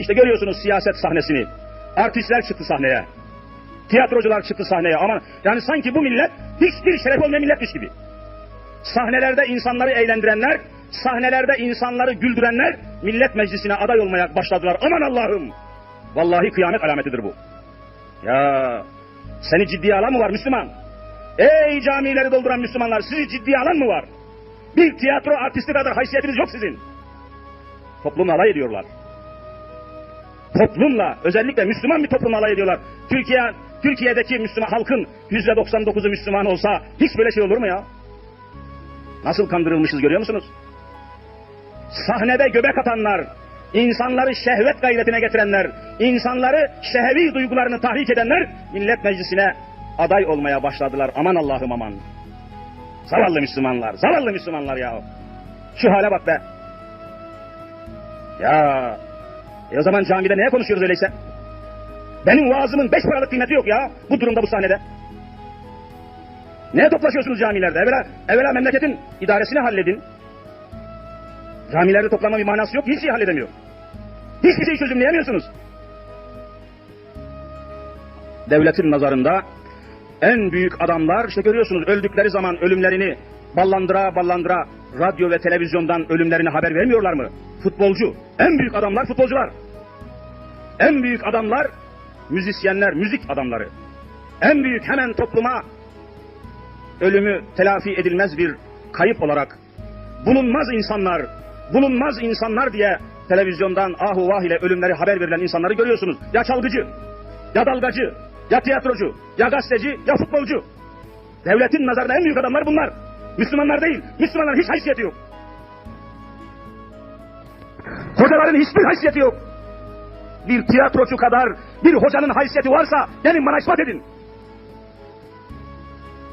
İşte görüyorsunuz siyaset sahnesini. Artistler çıktı sahneye. Tiyatrocular çıktı sahneye ama yani sanki bu millet hiçbir şeref olmayan milletmiş gibi. Sahnelerde insanları eğlendirenler, sahnelerde insanları güldürenler millet meclisine aday olmaya başladılar. Aman Allah'ım! Vallahi kıyamet alametidir bu. Ya seni ciddiye alan mı var Müslüman? Ey camileri dolduran Müslümanlar sizi ciddiye alan mı var? Bir tiyatro artisti kadar haysiyetiniz yok sizin. Toplumla alay ediyorlar. Toplumla, özellikle Müslüman bir toplumla alay ediyorlar. Türkiye, Türkiye'deki Müslüman halkın yüzde 99'u Müslüman olsa hiç böyle şey olur mu ya? Nasıl kandırılmışız görüyor musunuz? Sahnede göbek atanlar, insanları şehvet gayretine getirenler, insanları şehevi duygularını tahrik edenler millet meclisine aday olmaya başladılar. Aman Allah'ım aman. Zavallı Müslümanlar, zavallı Müslümanlar ya. Şu hale bak be. Ya, e o zaman camide neye konuşuyoruz öyleyse? Benim vaazımın beş paralık kıymeti yok ya bu durumda bu sahnede. Neye toplaşıyorsunuz camilerde? Evvela, evvela memleketin idaresini halledin. Camilerde toplanma bir manası yok. Hiçbir şey halledemiyor. Hiçbir şey çözümleyemiyorsunuz. Devletin nazarında en büyük adamlar işte görüyorsunuz öldükleri zaman ölümlerini ballandıra ballandıra radyo ve televizyondan ölümlerini haber vermiyorlar mı? Futbolcu. En büyük adamlar futbolcular. En büyük adamlar müzisyenler, müzik adamları. En büyük hemen topluma ölümü telafi edilmez bir kayıp olarak bulunmaz insanlar, bulunmaz insanlar diye televizyondan ahu vah ile ölümleri haber verilen insanları görüyorsunuz. Ya çalgıcı, ya dalgacı, ya tiyatrocu, ya gazeteci, ya futbolcu. Devletin nazarında en büyük adamlar bunlar. Müslümanlar değil. Müslümanların hiç haysiyeti yok. Hocaların hiçbir haysiyeti yok. Bir tiyatrocu kadar bir hocanın haysiyeti varsa gelin bana ispat edin.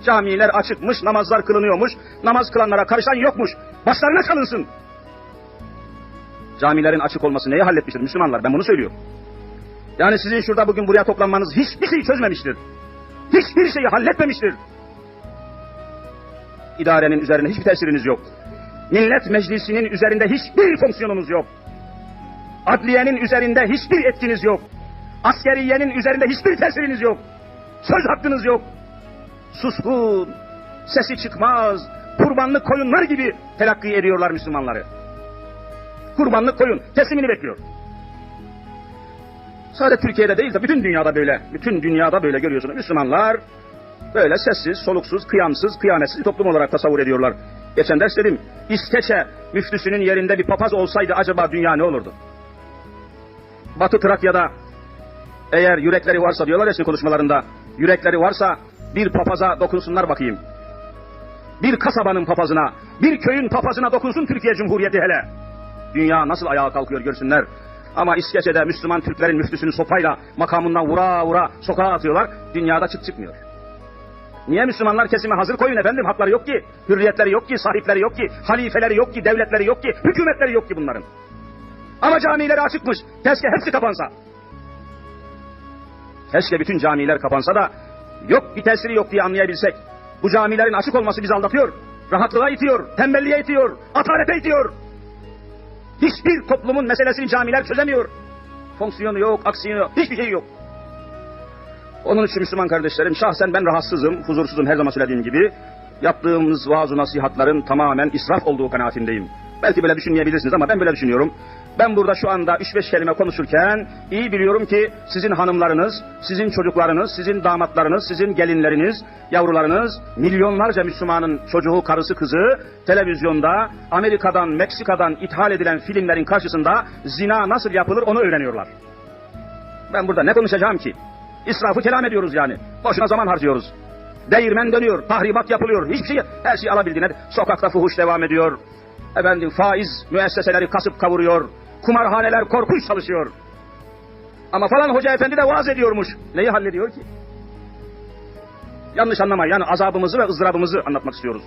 Camiler açıkmış, namazlar kılınıyormuş, namaz kılanlara karışan yokmuş. Başlarına çalınsın. Camilerin açık olması neyi halletmiştir Müslümanlar? Ben bunu söylüyorum. Yani sizin şurada bugün buraya toplanmanız hiçbir şeyi çözmemiştir. Hiçbir şeyi halletmemiştir. İdarenin üzerine hiçbir tesiriniz yok. Millet meclisinin üzerinde hiçbir fonksiyonunuz yok. Adliyenin üzerinde hiçbir etkiniz yok. Askeriyenin üzerinde hiçbir tesiriniz yok. Söz hakkınız yok. Suskun, sesi çıkmaz, kurbanlık koyunlar gibi telakki ediyorlar Müslümanları. Kurbanlık koyun, teslimini bekliyor. Sadece Türkiye'de değil de bütün dünyada böyle. Bütün dünyada böyle görüyorsunuz. Müslümanlar böyle sessiz, soluksuz, kıyamsız, kıyametsiz bir toplum olarak tasavvur ediyorlar. Geçen ders dedim, İskeçe müftüsünün yerinde bir papaz olsaydı acaba dünya ne olurdu? Batı Trakya'da eğer yürekleri varsa diyorlar şimdi konuşmalarında, yürekleri varsa bir papaza dokunsunlar bakayım. Bir kasabanın papazına, bir köyün papazına dokunsun Türkiye Cumhuriyeti hele. Dünya nasıl ayağa kalkıyor görsünler. Ama İskeçe'de Müslüman Türklerin müftüsünü sopayla makamından vura vura sokağa atıyorlar. Dünyada çıt çıkmıyor. Niye Müslümanlar kesime hazır koyun efendim? Hakları yok ki, hürriyetleri yok ki, sahipleri yok ki, halifeleri yok ki, devletleri yok ki, hükümetleri yok ki bunların. Ama camileri açıkmış. Keşke hepsi kapansa. Keşke bütün camiler kapansa da yok bir tesiri yok diye anlayabilsek. Bu camilerin açık olması bizi aldatıyor. Rahatlığa itiyor, tembelliğe itiyor, atalete itiyor. Hiçbir toplumun meselesini camiler çözemiyor. Fonksiyonu yok, aksiyonu yok, hiçbir şey yok. Onun için Müslüman kardeşlerim şahsen ben rahatsızım, huzursuzum her zaman söylediğim gibi. Yaptığımız vaaz nasihatların tamamen israf olduğu kanaatindeyim. Belki böyle düşünmeyebilirsiniz ama ben böyle düşünüyorum. Ben burada şu anda 3-5 kelime konuşurken iyi biliyorum ki sizin hanımlarınız, sizin çocuklarınız, sizin damatlarınız, sizin gelinleriniz, yavrularınız, milyonlarca Müslümanın çocuğu, karısı, kızı televizyonda, Amerika'dan, Meksika'dan ithal edilen filmlerin karşısında zina nasıl yapılır onu öğreniyorlar. Ben burada ne konuşacağım ki? İsrafı kelam ediyoruz yani. Boşuna zaman harcıyoruz. Değirmen dönüyor, tahribat yapılıyor. Hiçbir şey, her şey alabildiğine. Sokakta fuhuş devam ediyor. Efendim faiz müesseseleri kasıp kavuruyor. Kumarhaneler korkunç çalışıyor. Ama falan hoca efendi de vaaz ediyormuş. Neyi hallediyor ki? Yanlış anlamayın. Yani azabımızı ve ızdırabımızı anlatmak istiyoruz.